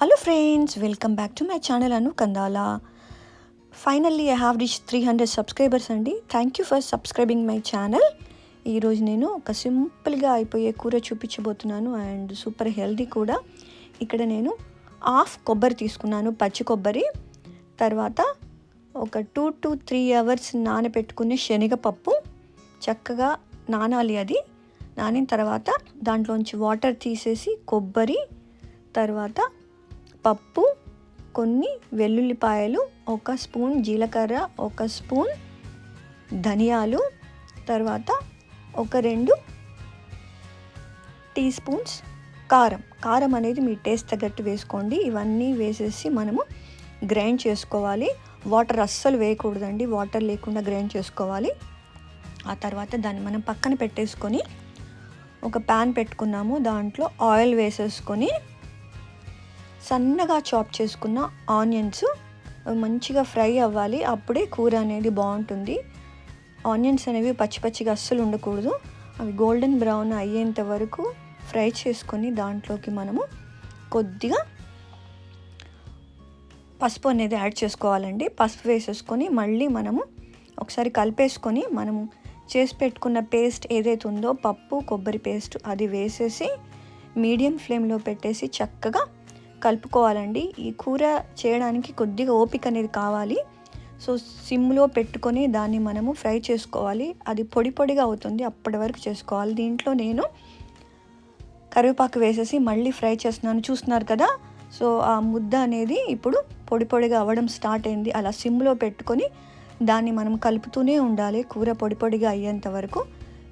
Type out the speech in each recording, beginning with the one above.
Hello friends welcome back to my channel Anu Kandala finally I have reach three hundred subscribers అండి. Thank you for subscribing my channel ఈరోజు నేను ఒక సింపుల్గా అయిపోయే కూర చూపించబోతున్నాను అండ్ సూపర్ హెల్దీ కూడా. ఇక్కడ నేను హాఫ్ కొబ్బరి తీసుకున్నాను పచ్చి కొబ్బరి. తర్వాత ఒక టూ టు త్రీ అవర్స్ నానబెట్టుకునే శనగపప్పు. చక్కగా నానాలి అది. నానిన తర్వాత దాంట్లోంచి వాటర్ తీసేసి కొబ్బరి. తర్వాత పప్పు కొన్ని వెల్లుల్లిపాయలు ఒక స్పూన్ జీలకర్ర ఒక స్పూన్ ధనియాలు తర్వాత ఒక రెండు టీ స్పూన్స్ కారం. కారం అనేది మీ టేస్ట్ తగ్గట్టు వేసుకోండి. ఇవన్నీ వేసేసి మనము గ్రైండ్ చేసుకోవాలి. వాటర్ అస్సలు వేయకూడదండి. వాటర్ లేకుండా గ్రైండ్ చేసుకోవాలి. ఆ తర్వాత దాన్ని మనం పక్కన పెట్టేసుకొని ఒక ప్యాన్ పెట్టుకున్నాము. దాంట్లో ఆయిల్ వేసేసుకొని సన్నగా చాప్ చేసుకున్న ఆనియన్స్ మంచిగా ఫ్రై అవ్వాలి. అప్పుడే కూర అనేది బాగుంటుంది. ఆనియన్స్ అనేవి పచ్చి పచ్చిగా అస్సలు ఉండకూడదు. అవి గోల్డెన్ బ్రౌన్ అయ్యేంత వరకు ఫ్రై చేసుకొని దాంట్లోకి మనము కొద్దిగా పసుపు అనేది యాడ్ చేసుకోవాలండి. పసుపు వేసేసుకొని మళ్ళీ మనము ఒకసారి కలిపేసుకొని మనము చేసి పెట్టుకున్న పేస్ట్ ఏదైతే ఉందో పప్పు కొబ్బరి పేస్ట్ అది వేసేసి మీడియం ఫ్లేమ్లో పెట్టేసి చక్కగా కలుపుకోవాలండి. ఈ కూర చేయడానికి కొద్దిగా ఓపిక అనేది కావాలి. సో సిమ్లో పెట్టుకొని దాన్ని మనము ఫ్రై చేసుకోవాలి. అది పొడి పొడిగా అవుతుంది. అప్పటి వరకు చేసుకోవాలి. దీంట్లో నేను కరివేపాకు వేసేసి మళ్ళీ ఫ్రై చేస్తున్నాను. చూస్తున్నారు కదా? సో ఆ ముద్ద అనేది ఇప్పుడు పొడి పొడిగా అవ్వడం స్టార్ట్ అయింది. అలా సిమ్లో పెట్టుకొని దాన్ని మనం కలుపుతూనే ఉండాలి. కూర పొడి పొడిగా అయ్యేంత వరకు.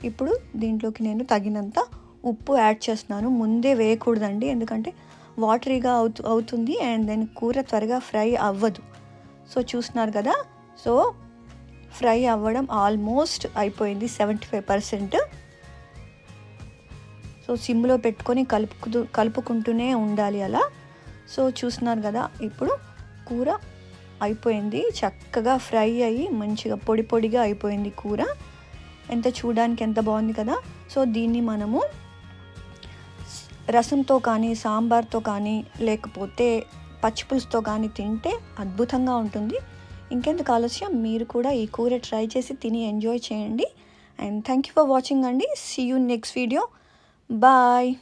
ఇప్పుడు దీంట్లోకి నేను తగినంత ఉప్పు యాడ్ చేస్తున్నాను. ముందే వేయకూడదండి. ఎందుకంటే వాటరీగా అవుతు అవుతుంది అండ్ దెన్ కూర త్వరగా ఫ్రై అవ్వదు. సో చూస్తున్నారు కదా? సో ఫ్రై అవ్వడం ఆల్మోస్ట్ అయిపోయింది సెవెంటీ ఫైవ్ పర్సెంట్. సో సిమ్లో పెట్టుకొని కలుపుకు కలుపుకుంటూనే ఉండాలి అలా. సో చూస్తున్నారు కదా? ఇప్పుడు కూర అయిపోయింది. చక్కగా ఫ్రై అయ్యి మంచిగా పొడి పొడిగా అయిపోయింది కూర. ఎంత చూడడానికి ఎంత బాగుంది కదా? సో దీన్ని మనము రసంతో కానీ సాంబార్తో కానీ లేకపోతే పచ్చిపులుసుతో కానీ తింటే అద్భుతంగా ఉంటుంది. ఇంకెందుకు ఆలస్యం? మీరు కూడా ఈ కూర ట్రై చేసి తిని ఎంజాయ్ చేయండి. And thank you for watching అండి. See you next video bye